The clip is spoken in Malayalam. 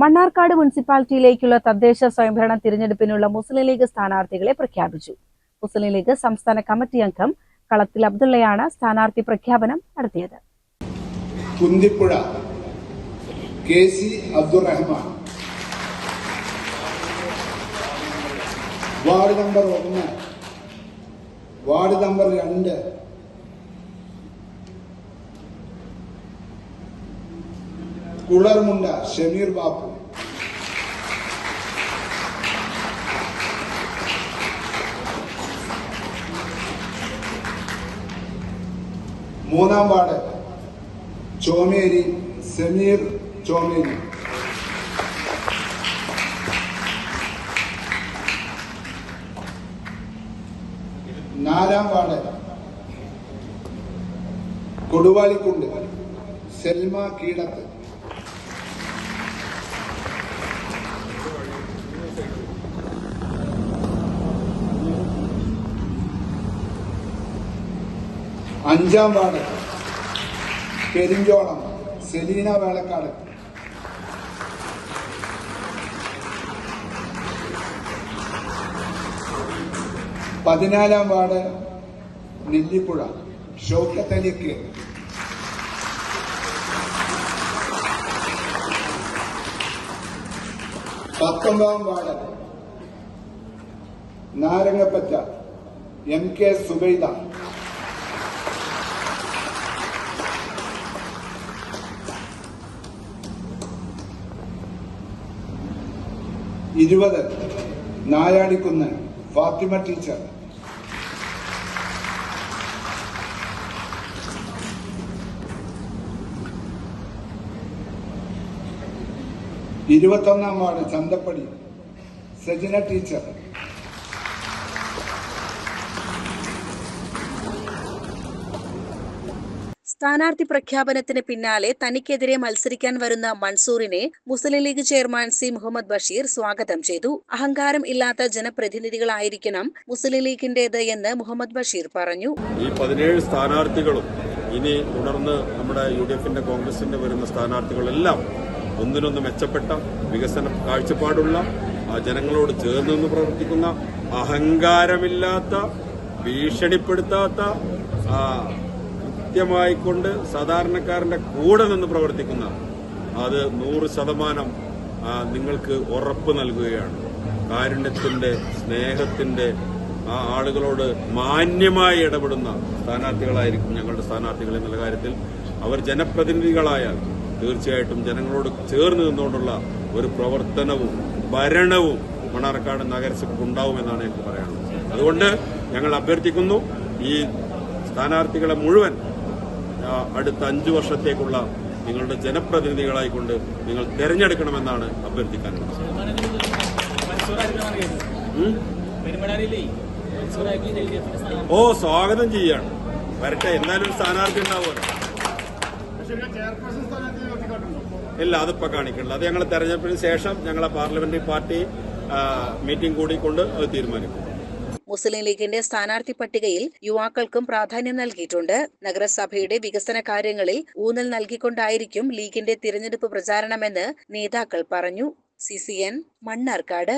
മണ്ണാർക്കാട് മുനിസിപ്പാലിറ്റിയിലേക്കുള്ള തദ്ദേശ സ്വയംഭരണ തിരഞ്ഞെടുപ്പിനുള്ള മുസ്ലിം ലീഗ് സ്ഥാനാർത്ഥികളെ പ്രഖ്യാപിച്ചു. മുസ്ലിം ലീഗ് സംസ്ഥാന കമ്മിറ്റി അംഗം കളത്തിൽ അബ്ദുള്ളയാണ് സ്ഥാനാർത്ഥി പ്രഖ്യാപനം നടത്തിയത്. അബ്ദുറഹ്മാൻ വാർഡ് നമ്പർ ഒന്ന്. വാർഡ് നമ്പർ രണ്ട്. കുളർമുണ്ട ഷമീർ ബാപ്പു. മൂന്നാം വാർഡ് ചോമേരി സമീർ ചോമേരി. നാലാം വാർഡ് കൊടുവാളിക്കുണ്ട് സെൽമ കീടത്ത്. അഞ്ചാം വാർഡ്. പെരിഞ്ചോളം സെലീന വേളക്കാട്. പതിനാലാം വാർഡ് നെല്ലിപ്പുഴ ഷോക്കത്തലിക്ക് പത്തൊമ്പതാം ward Narangapatta M K Subaida. ഇരുപത്. നായാടിക്കുന്ന് ഫാത്തിമ ടീച്ചർ. ഇരുപത്തൊന്നാം വാർഡ് ചന്തപ്പടി സജന ടീച്ചർ. സ്ഥാനാർത്ഥി പ്രഖ്യാപനത്തിന് പിന്നാലെ തനിക്കെതിരെ മത്സരിക്കാൻ വരുന്ന മൻസൂറിനെ മുസ്ലിം ലീഗ് ചെയർമാൻ സി മുഹമ്മദ് ബഷീർ സ്വാഗതം ചെയ്തു. അഹങ്കാരം ഇല്ലാത്ത ജനപ്രതിനിധികളായിരിക്കണം മുസ്ലിം ലീഗിന്റേത് എന്ന് മുഹമ്മദ് ബഷീർ പറഞ്ഞു. ഈ പതിനേഴ് സ്ഥാനാർത്ഥികളും ഇനി തുടർന്ന് നമ്മുടെ യു ഡി എഫിന്റെ കോൺഗ്രസിന്റെ വരുന്ന സ്ഥാനാർത്ഥികളെല്ലാം ഒന്നിനൊന്ന് മെച്ചപ്പെട്ട വികസന കാഴ്ചപ്പാടുള്ള ജനങ്ങളോട് ചേർന്ന് പ്രവർത്തിക്കുന്ന അഹങ്കാരമില്ലാത്ത ഭീഷണിപ്പെടുത്താത്ത കൃത്യമായിക്കൊണ്ട് സാധാരണക്കാരന്റെ കൂടെ നിന്ന് പ്രവർത്തിക്കുന്ന അത് നൂറ് ശതമാനം നിങ്ങൾക്ക് ഉറപ്പ് നൽകുകയാണ്. കാരുണ്യത്തിന്റെ സ്നേഹത്തിന്റെ ആ ആളുകളോട് മാന്യമായി ഇടപെടുന്ന സ്ഥാനാർത്ഥികളായിരിക്കും ഞങ്ങളുടെ സ്ഥാനാർത്ഥികൾ എന്നുള്ള കാര്യത്തിൽ അവർ ജനപ്രതിനിധികളായാൽ തീർച്ചയായിട്ടും ജനങ്ങളോട് ചേർന്ന് നിന്നുകൊണ്ടുള്ള ഒരു പ്രവർത്തനവും ഭരണവും മണാർക്കാട് നഗരസഭയ്ക്ക് ഉണ്ടാവുമെന്നാണ് എനിക്ക് പറയാനുള്ളത്. അതുകൊണ്ട് ഞങ്ങൾ അഭ്യർത്ഥിക്കുന്നു ഈ സ്ഥാനാർത്ഥികളെ മുഴുവൻ അടുത്ത അഞ്ചു വർഷത്തേക്കുള്ള നിങ്ങളുടെ ജനപ്രതിനിധികളായിക്കൊണ്ട് നിങ്ങൾ തെരഞ്ഞെടുക്കണമെന്നാണ് അഭ്യർത്ഥിക്കാനുള്ളത് ഓ സ്വാഗതം ചെയ്യാണ്. വരട്ടെ എന്നാലും സ്ഥാനാർത്ഥി ഉണ്ടാവുമല്ലോ. ഇല്ല അതിപ്പോ കാണിക്കണ്ട. അത് ഞങ്ങൾ തെരഞ്ഞെടുപ്പിന് ശേഷം ഞങ്ങളെ പാർലമെന്ററി പാർട്ടി മീറ്റിംഗ് കൂടിക്കൊണ്ട് അത് തീരുമാനിക്കും. മുസ്ലിം ലീഗിന്റെ സ്ഥാനാർത്ഥി പട്ടികയിൽ യുവാക്കൾക്കും പ്രാധാന്യം നൽകിയിട്ടുണ്ട്. നഗരസഭയുടെ വികസന കാര്യങ്ങളിൽ ഊന്നൽ നൽകിക്കൊണ്ടായിരിക്കും ലീഗിന്റെ തിരഞ്ഞെടുപ്പ് പ്രചാരണമെന്ന് നേതാക്കൾ പറഞ്ഞു. C C N Mannarkkad.